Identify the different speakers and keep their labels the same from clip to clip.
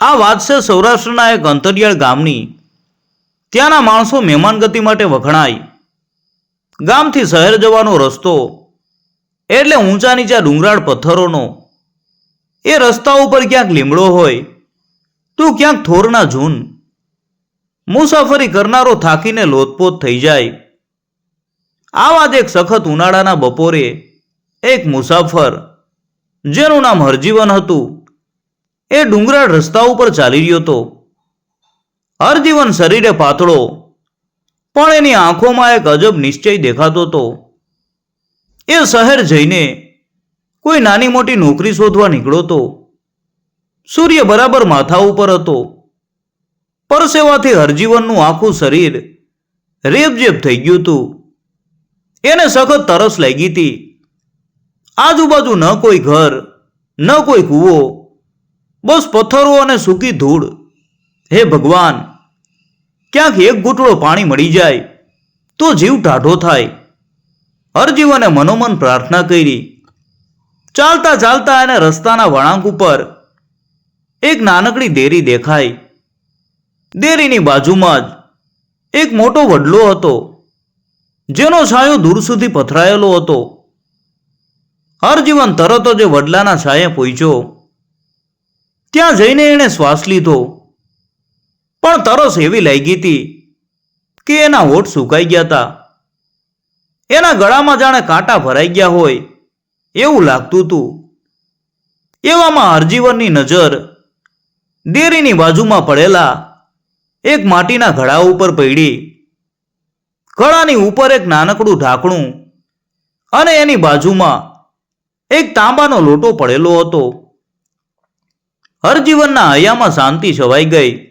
Speaker 1: આ વાત છે સૌરાષ્ટ્રના એક અંતરિયાળ ગામની. ત્યાંના માણસો મહેમાનગતિ માટે વખણાય. ગામથી શહેર જવાનો રસ્તો, એટલે ઊંચા નીચા ડુંગરાળ પથ્થરોનો. એ રસ્તા ઉપર ક્યાંક લીમડો હોય, તો ક્યાંક થોરના જૂન મુસાફરી કરનારો થાકીને લોતપોત થઈ જાય. આવા જ એક સખત ઉનાળાના બપોરે એક મુસાફર, જેનું નામ હરજીવન હતું એ ડુંગરાળ રસ્તા ઉપર ચાલી રહ્યો હતો. હરજીવન શરીરે પાતળો, પણ એની આંખોમાં એક અજબ નિશ્ચય દેખાતો હતો. એ શહેર જઈને કોઈ નાની મોટી નોકરી શોધવા નીકળ્યો હતો. સૂર્ય બરાબર માથા ઉપર હતો. પરસેવાથી હરજીવનનું આખું શરીર રેબજેબ થઈ ગયું હતું. એને સખત તરસ લાગી હતી. આજુબાજુ ન કોઈ ઘર, ન કોઈ કૂવો બસ પથ્થરો અને સૂકી ધૂળ. હે ભગવાન, ક્યાંક એક ઘૂંટળો પાણી મળી જાય, તો જીવ ટાઢો થાય. હરજીવને મનોમન પ્રાર્થના કરી. ચાલતા ચાલતા એને રસ્તાના વળાંક ઉપર એક નાનકડી દેરી દેખાઈ. દેરીની બાજુમાં જ એક મોટો વડલો હતો, જેનો છાંયો દૂર સુધી પથરાયેલો હતો. હરજીવન તરત જ વડલાના છાંયે પહોંચ્યો. ત્યાં જઈને એણે શ્વાસ લીધો. પણ તરસ એવી લાગી હતી કે એના હોઠ સુકાઈ ગયા હતા. એના ગળામાં જાણે કાંટા ભરાઈ ગયા હોય એવું લાગતું હતું. એવામાં હરજીવનની નજર ડેરીની બાજુમાં પડેલા એક માટીના ઘડા ઉપર પડી. ઘડાની ઉપર એક નાનકડું ઢાંકણું અને એની બાજુમાં એક તાંબાનો લોટો પડેલો હતો. હરજીવનના હૈયામાં શાંતિ છવાઈ ગઈ.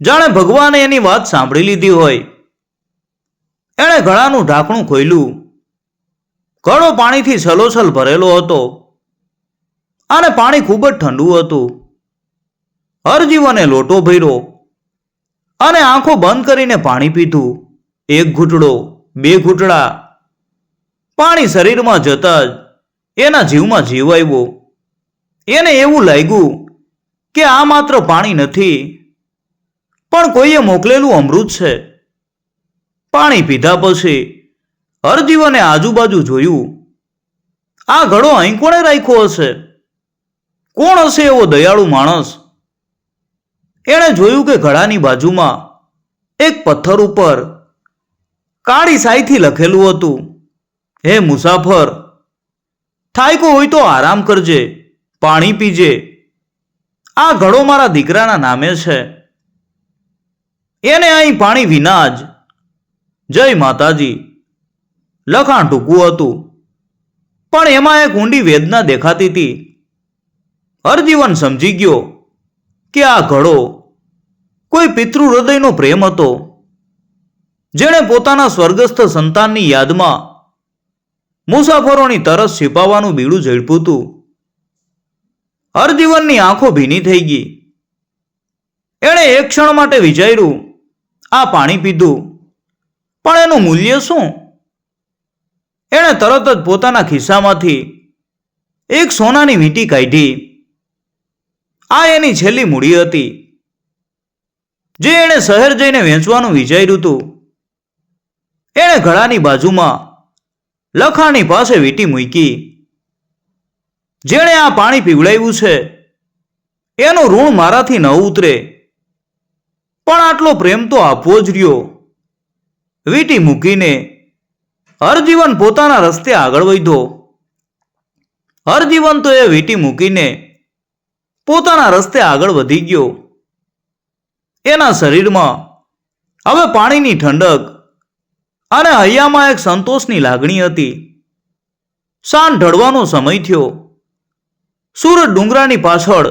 Speaker 1: જાણે ભગવાને એની વાત સાંભળી લીધી હોય. એણે ઘડાનું ઢાંકણું ખોલ્યું ઘડો પાણીથી છલોછલ ભરેલો હતો. અને પાણી ખૂબ જ ઠંડુ હતું. હરજીવને લોટો ભર્યો. અને આંખો બંધ કરીને પાણી પીધું. એક ઘૂંટડો, બે ઘૂંટડા. પાણી શરીરમાં જતા જ એના જીવમાં જીવ આવ્યો. એને એવું લાગ્યું કે આ માત્ર પાણી નથી, પણ કોઈએ મોકલેલું અમૃત છે. પાણી પીધા પછી હરજીવને આજુબાજુ જોયું, આ ઘડો અહીં કોણે રાખ્યો હશે? કોણ હશે એવો દયાળુ માણસ? એણે જોયું કે ઘડાની બાજુમાં એક પથ્થર ઉપર કાળી સાઈથી લખેલું હતું, હે મુસાફર, થાયકો હોય તો આરામ કરજે. પાણી પીજે. આ ઘડો મારા દીકરાના નામે છે. એને અહીં પાણી વિના જ. જય માતાજી. લખાણ ટૂંકું હતું. પણ એમાં એક ઊંડી વેદના દેખાતી હતી. હરજીવન સમજી ગયો કે આ ઘડો કોઈ પિતૃ હૃદયનો પ્રેમ હતો. જેણે પોતાના સ્વર્ગસ્થ સંતાનની યાદમાં મુસાફરોની તરસ છીપાવવાનું બીડું ઝડપ્યું હતું. હરજીવનની આંખો ભીની થઈ ગઈ. એણે એક ક્ષણ માટે વિચાર્યું, આ પાણી પીધું. પણ એનું મૂલ્ય શું? એણે તરત જ પોતાના ખિસ્સામાંથી એક સોનાની વીંટી કાઢી. આ એની છેલ્લી મૂડી હતી. જે એણે શહેર જઈને વેચવાનું વિચાર્યું હતું. એણે ઘડાની બાજુમાં લખાણની પાસે વીંટી મૂકી. જેણે આ પાણી પીવડાવ્યું છે, એનું ઋણ મારાથી ન ઉતરે. પણ આટલો પ્રેમ તો આપવો જ રહ્યો. વીંટી મૂકીને હરજીવન પોતાના રસ્તે આગળ વધ્યો હરજીવન તો એ વીંટી મૂકીને પોતાના રસ્તે આગળ વધી ગયો. એના શરીરમાં હવે પાણીની ઠંડક અને હૈયામાં એક સંતોષની લાગણી હતી. સાંજ ઢળવાનો સમય થયો. સૂરજ ડુંગરાની પાછળ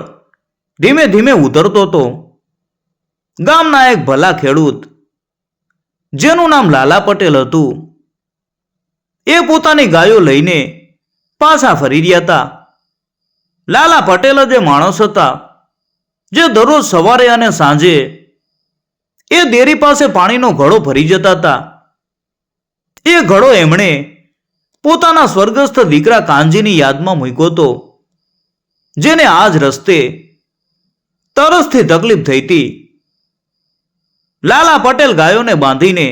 Speaker 1: ધીમે ધીમે ઉતરતો હતો. ગામના એક ભલા ખેડૂત, જેનું નામ લાલા પટેલ હતું, એ પોતાની ગાયો લઈને પાછા ફરી રહ્યા હતા. લાલા પટેલ જે માણસ હતા, જે દરરોજ સવારે અને સાંજે એ દેરી પાસે પાણીનો ઘડો ભરી જતા હતા. એ ઘડો એમણે પોતાના સ્વર્ગસ્થ દીકરા કાનજીની યાદમાં મૂક્યો હતો. જેને આજ રસ્તે તરસથી તકલીફ થઈ હતી લાલા પટેલ ગાયોને બાંધીને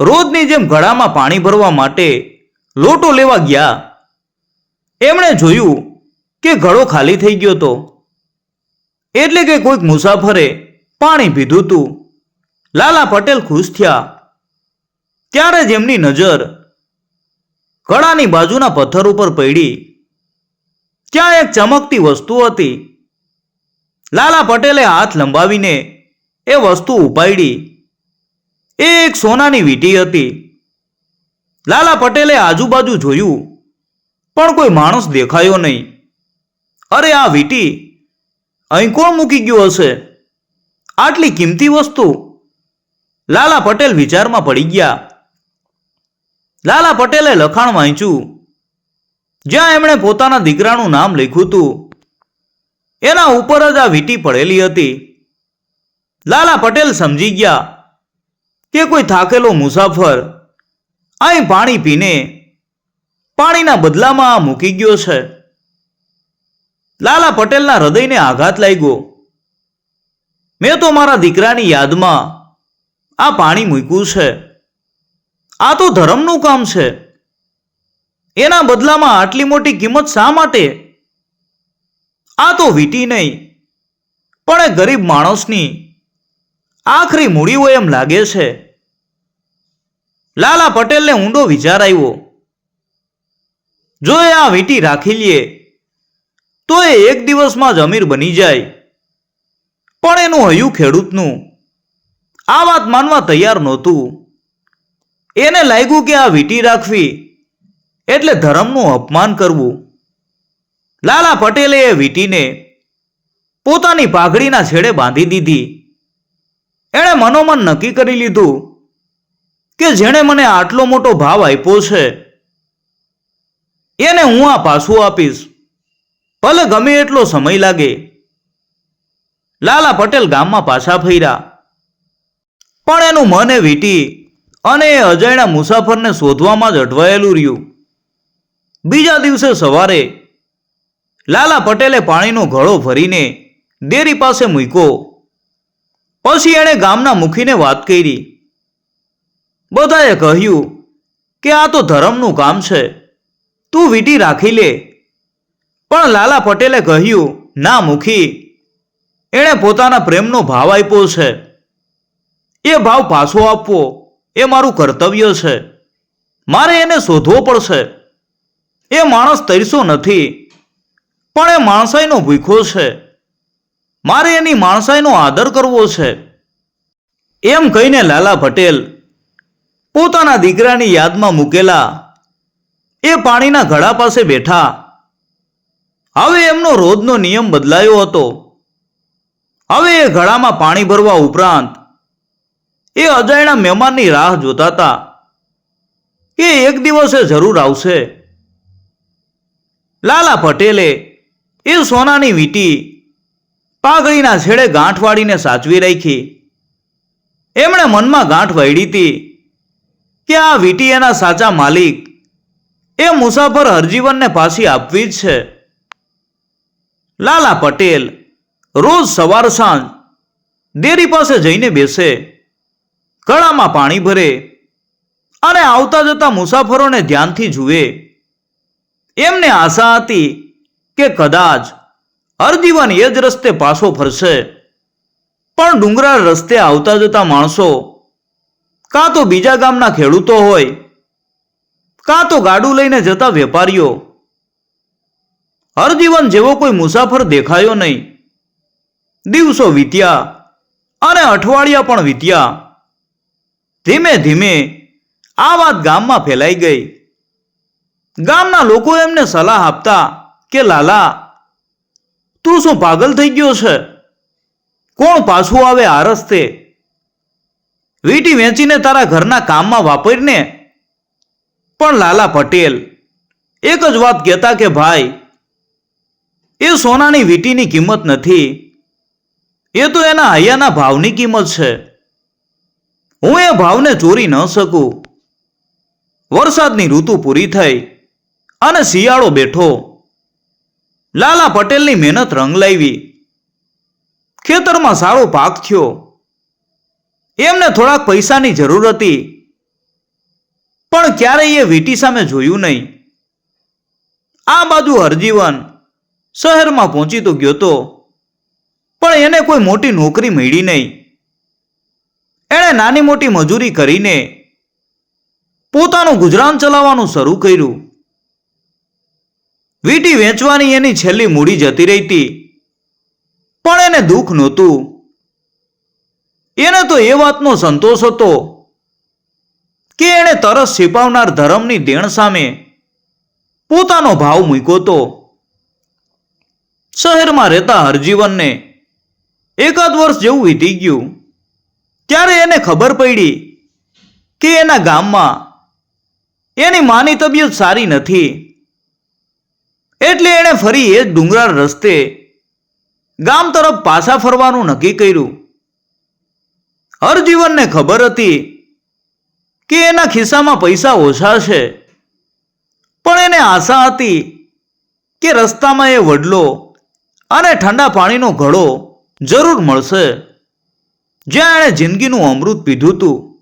Speaker 1: રોજની જેમ ઘડામાં પાણી ભરવા માટે લોટો લેવા ગયા. એમણે જોયું કે ઘડો ખાલી થઈ ગયો હતો. એટલે કે કોઈક મુસાફરે પાણી પીધું તું લાલા પટેલ ખુશ થયા. ત્યારે જ એમની નજર ઘડાની બાજુના પથ્થર ઉપર પડી. ત્યાં એક ચમકતી વસ્તુ હતી? લાલા પટેલે હાથ લંબાવીને એ વસ્તુ ઉપાડી. એ એક સોનાની વીંટી હતી. લાલા પટેલે આજુબાજુ જોયું, પણ કોઈ માણસ દેખાયો નહીં. અરે, આ વીંટી અહીં કોણ મૂકી ગયું હશે? આટલી કિંમતી વસ્તુ? લાલા પટેલ વિચારમાં પડી ગયા. લાલા પટેલે લખાણ વાંચ્યું જ્યાં એમણે પોતાના દીકરાનું નામ લખ્યું હતું. એના ઉપર જ આ વીંટી પડેલી હતી. લાલા પટેલ સમજી ગયા કે કોઈ થાકેલો મુસાફર અહીં પાણી પીને પાણીના બદલામાં આ મૂકી ગયો છે. લાલા પટેલના હૃદયને આઘાત લાગ્યો. મેં તો મારા દીકરાની યાદમાં આ પાણી મૂક્યું છે. આ તો ધર્મનું કામ છે. એના બદલામાં આટલી મોટી કિંમત શા માટે? આ તો વીટી નહીં, પણ એ ગરીબ માણસની આખરી મૂડી હોય એમ લાગે છે. લાલા પટેલને ઊંડો વિચાર આવ્યો. જો એ આ વીંટી રાખી લે, તો એ એક દિવસમાં જ અમીર બની જાય. પણ એનું હયું ખેડૂતનું, આ વાત માનવા તૈયાર નહોતું. એને લાગ્યું કે આ વીંટી રાખવી એટલે ધર્મનું અપમાન કરવું. લાલા પટેલે એ વીંટીને પોતાની પાઘડીના છેડે બાંધી દીધી. એણે મનોમન નક્કી કરી લીધું કે જેણે મને આટલો મોટો ભાવ આપ્યો છે, એને હું આ પાછું આપીશ. ભલે ગમે એટલો સમય લાગે. લાલા પટેલ ગામમાં પાછા ફર્યા. પણ એનું મન એ વીટી અને એ અજયના મુસાફરને શોધવામાં જ અટવાયેલું રહ્યું. બીજા દિવસે સવારે લાલા પટેલે પાણીનો ઘડો ભરીને ડેરી પાસે મૂક્યો. પછી એણે ગામના મુખીને વાત કરી. બધાએ કહ્યું કે આ તો ધર્મનું કામ છે, તું વીટી રાખી લે. પણ લાલા પટેલે કહ્યું, ના મુખી, એણે પોતાના પ્રેમનો ભાવ આપ્યો છે. એ ભાવ પાછો આપવો એ મારું કર્તવ્ય છે. મારે એને શોધવો પડશે. એ માણસ તરસ્યો નથી. પણ એ માણસાઈનો ભૂખો છે. મારે એની માણસાઈનો આદર કરવો છે. એમ કહીને લાલા પટેલ પોતાના દીકરાની યાદમાં મૂકેલા એ પાણીના ઘડા પાસે બેઠા. હવે એમનો રોજનો નિયમ બદલાયો હતો. હવે એ ઘડામાં પાણી ભરવા ઉપરાંત એ અજાણ્યા મહેમાનની રાહ જોતા હતા. કે એક દિવસે જરૂર આવશે. લાલા પટેલે એ સોનાની વીંટી પાઘડીના છેડે ગાંઠ વાળીને સાચવી રાખી. એમણે મનમાં ગાંઠ વાળી હતી કે આ વીંટી એના સાચા માલિક એ મુસાફર હરજીવનને પાછી આપવી જ છે. લાલા પટેલ રોજ સવાર સાંજ દેરી પાસે જઈને બેસે, ગળામાં પાણી ભરે અને આવતા જતા મુસાફરોને ધ્યાનથી જુએ. એમને આશા હતી કે કદાચ હરજીવન એ જ રસ્તે પાછો ફરશે. પણ ડુંગરાળ રસ્તે આવતા જતા માણસો કાં તો બીજા ગામના ખેડૂતો હોય, કાં તો ગાડું લઈને જતા વેપારીઓ. હરજીવન જેવો કોઈ મુસાફર દેખાયો નહીં. દિવસો વીત્યા અને અઠવાડિયા પણ વીત્યા. ધીમે ધીમે આ વાત ગામમાં ફેલાઈ ગઈ. ગામના લોકો એમને સલાહ આપતા કે, લાલા, તું શું પાગલ થઈ ગયો છે? કોણ પાછું આવે આ રસ્તે? વીટી વેચીને તારા ઘરના કામમાં વાપરીને? પણ લાલા પટેલ એક જ વાત કહેતા કે, ભાઈ, એ સોનાની વીટીની કિંમત નથી. એ તો એના હૈયાના ભાવની કિંમત છે. હું એ ભાવને ચોરી ન શકું. વરસાદની ઋતુ પૂરી થઈ. અને શિયાળો બેઠો. લાલા પટેલની મહેનત રંગ લાવી. ખેતરમાં સારો પાક થયો. એમને થોડાક પૈસાની જરૂર હતી. પણ ક્યારેય એ વીટી સામે જોયું નહીં. આ બાજુ હરજીવન શહેરમાં પહોંચી તો ગયો તો. પણ એને કોઈ મોટી નોકરી મળી નહીં. એણે નાની મોટી મજૂરી કરીને પોતાનું ગુજરાન ચલાવવાનું શરૂ કર્યું. વીટી વેચવાની એની છેલ્લી મૂડી જતી રહી હતી પણ એને દુઃખ નહોતું. એને તો એ વાતનો સંતોષ હતો કે એણે તરસ છિપાવનાર ધર્મની દેણ સામે પોતાનો ભાવ મૂક્યો તો શહેરમાં રહેતા હરજીવનને એકાદ વર્ષ જેવું વીતી ગયું. ત્યારે એને ખબર પડી કે એના ગામમાં એની માની તબિયત સારી નથી. એટલે એણે ફરી એ જ ડુંગરાળ રસ્તે ગામ તરફ પાછા ફરવાનું નક્કી કર્યું. હરજીવનને ખબર હતી કે એના ખિસ્સામાં પૈસા ઓછા છે. પણ એને આશા હતી કે રસ્તામાં એ વડલો અને ઠંડા પાણીનો ઘડો જરૂર મળશે. જ્યાં એણે જિંદગીનું અમૃત પીધું હતું.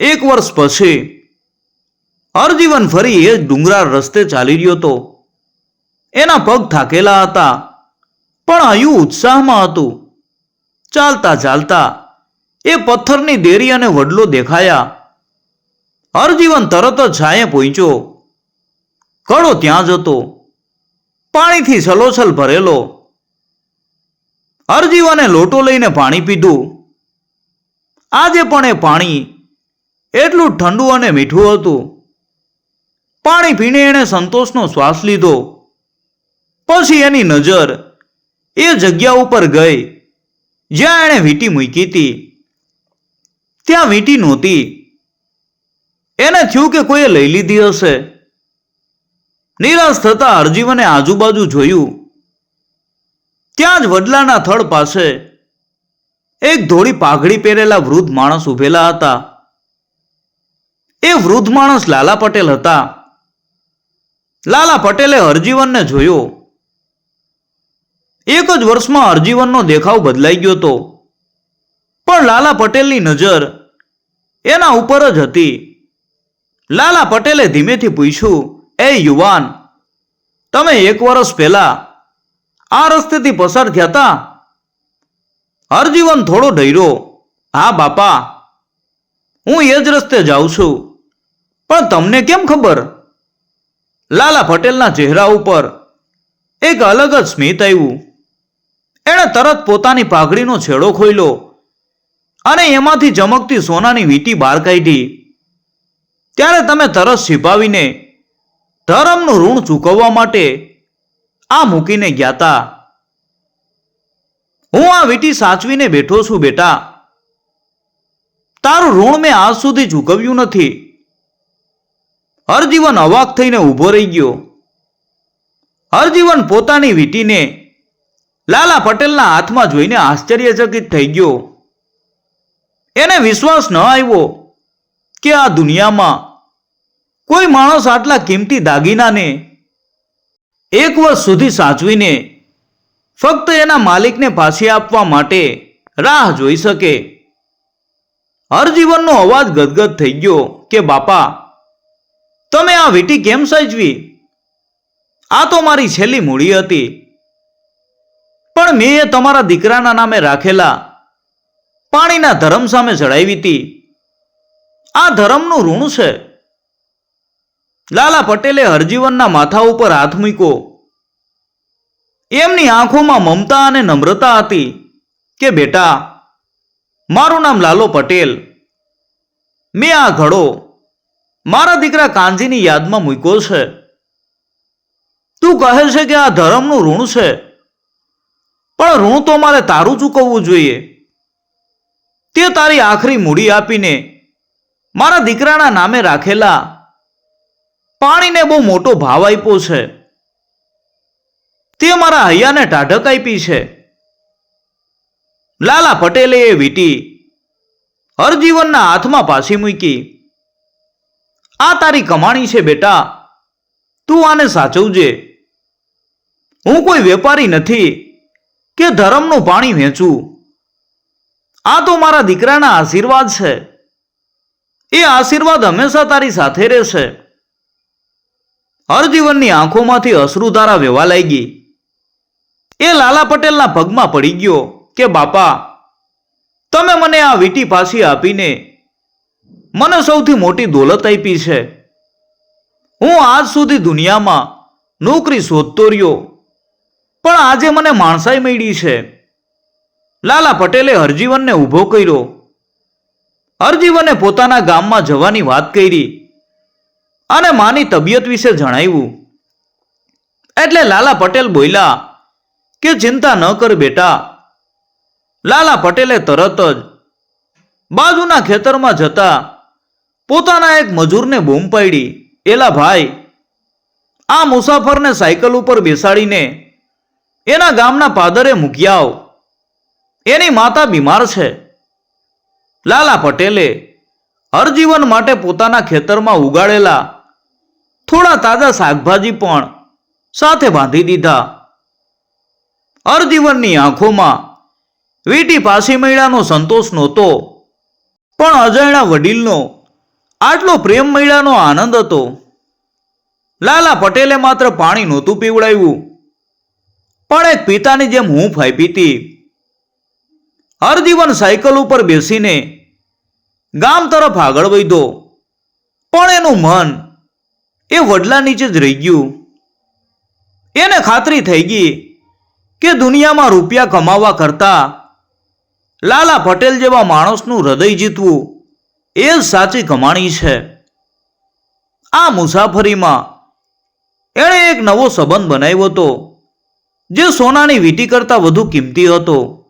Speaker 1: એક વર્ષ પછી હરજીવન ફરી એ ડુંગરાળ રસ્તે ચાલી રહ્યો હતો. એના પગ થાકેલા હતા. પણ હયું ઉત્સાહમાં હતું. ચાલતા ચાલતા એ પથ્થરની દેરી અને વડલો દેખાયા. હરજીવન તરત જ છાંયે પહોંચ્યો. કડો ત્યાં જ હતો. પાણીથી સલોસલ ભરેલો. હરજીવને લોટો લઈને પાણી પીધું. આજે પણ એ પાણી એટલું ઠંડુ અને મીઠું હતું. પાણી પીને એણે સંતોષનો શ્વાસ લીધો. પછી એની નજર એ જગ્યા ઉપર ગઈ. જ્યાં એણે વીંટી મૂકી હતી. ત્યાં વીંટી નહોતી. એને થયું કે કોઈએ લઈ લીધી હશે. નિરાશ થતા હરજીવને આજુબાજુ જોયું. ત્યાં જ વડલાના થડ પાસે એક ધોળી પાઘડી પહેરેલા વૃદ્ધ માણસ ઉભેલા હતા. એ વૃદ્ધ માણસ લાલા પટેલ હતા. લાલા પટેલે હરજીવનને જોયો. એક જ વર્ષમાં હરજીવનનો દેખાવ બદલાઈ ગયો હતો પણ લાલા પટેલની નજર એના ઉપર જ હતી. લાલા પટેલે ધીમેથી પૂછ્યું, એ યુવાન, તમે એક વર્ષ પહેલા આ રસ્તેથી પસાર થયા હતા હરજીવન થોડો ડર્યો હા, બાપા, હું એ જ રસ્તે જાઉં છું. પણ તમને કેમ ખબર? લાલા પટેલના ચહેરા ઉપર એક અલગ જ સ્મિત આવ્યું. એણે તરત પોતાની પાઘડીનો છેડો ખોલ્યો અને એમાંથી ચમકતી સોનાની વીંટી બહાર કાઢી. ત્યારે તમે તરત છિપાવીને ધર્મનું ઋણ ચૂકવવા માટે આ મૂકીને ગયા તા હું આ વીંટી સાચવીને બેઠો છું બેટા. તારું ઋણ મેં આજ સુધી ચૂકવ્યું નથી. હરજીવન અવાક થઈને ઊભો રહી ગયો. હરજીવન પોતાની વીંટીને લાલા પટેલના હાથમાં જોઈને આશ્ચર્યચકિત થઈ ગયો. એને વિશ્વાસ ન આવ્યો કે આ દુનિયામાં કોઈ માણસ આટલા કિંમતી દાગીનાને એક વર્ષ સુધી સાચવીને ફક્ત એના માલિકને પાછી આપવા માટે રાહ જોઈ શકે. હરજીવનનો અવાજ ગદગદ થઈ ગયો કે, બાપા, તમે આ વીંટી કેમ સાચવી? આ તો મારી છેલ્લી મૂડી હતી. પણ મેં એ તમારા દીકરાના નામે રાખેલા પાણીના ધર્મ સામે ચડાવી હતી. આ ધર્મનું ઋણ છે. લાલા પટેલે હરજીવનના માથા ઉપર હાથ મૂક્યો. એમની આંખોમાં મમતા અને નમ્રતા હતી કે, બેટા, મારું નામ લાલો પટેલ. મેં આ ઘડો મારા દીકરા કાંજીની યાદમાં મૂક્યો છે. તું કહે છે કે આ ધર્મનું ઋણ છે. પણ ઋણ તો મારે તારું ચૂકવવું જોઈએ. તે તારી આખરી મૂડી આપીને મારા દીકરાના નામે રાખેલા પાણીને બહુ મોટો ભાવ આપ્યો છે. તે મારા હૈયાને ટાઢક આપી છે. લાલા પટેલે એ વીંટી હરજીવનના હાથમાં પાછી મૂકી, આ તારી કમાણી છે બેટા, તું આને સાચવજે. હું કોઈ વેપારી નથી. કે ધર્મનું પાણી વેચું આ તો મારા દીકરાના આશીર્વાદ છે. એ આશીર્વાદ હંમેશા તારી સાથે રહેશે. હરજીવનની આંખોમાંથી અશ્રુધારા વહેવા લાગી. એ લાલા પટેલના પગમાં પડી ગયો કે, બાપા, તમે મને આ વીટી પાછી આપીને મને સૌથી મોટી દોલત આપી છે. હું આજ સુધી દુનિયામાં નોકરી શોધતો રહ્યો. પણ આજે મને માણસાઈ મળી છે. લાલા પટેલે હરજીવનને ઊભો કર્યો. હરજીવને પોતાના ગામમાં જવાની વાત કરી અને માની તબિયત વિશે જણાવ્યું. એટલે લાલા પટેલ બોલ્યા કે ચિંતા ન કર બેટા. લાલા પટેલે તરત જ બાજુના ખેતરમાં જતા પોતાના એક મજૂરને બૂમ પાડી. એલા ભાઈ, આ મુસાફરને સાયકલ ઉપર બેસાડીને એના ગામના પાદરે મૂકી આવ. એની માતા બીમાર છે. લાલા પટેલે હરજીવન માટે પોતાના ખેતરમાં ઉગાડેલા થોડા તાજા શાકભાજી પણ સાથે બાંધી દીધા. હરજીવનની આંખોમાં વીટી પાછી મળ્યાનો સંતોષ નહોતો, પણ અજાણ્યા વડીલનો આટલો પ્રેમ મહિલાનો આનંદ હતો. લાલા પટેલે માત્ર પાણી નહોતું પીવડાવ્યું. પણ એક પિતાની જેમ હું આપી હતી હરજીવન સાયકલ ઉપર બેસીને ગામ તરફ આગળ વધ્યો પણ એનું મન એ વડલા નીચે જ રહી ગયું. એને ખાતરી થઈ ગઈ કે દુનિયામાં રૂપિયા કમાવા કરતા લાલા પટેલ જેવા માણસનું હૃદય જીતવું એ જ સાચી કમાણી છે. આ મુસાફરીમાં એણે એક નવો સંબંધ બનાવ્યો હતો. જે સોનાની વીંટી કરતાં વધુ કિંમતી હતો.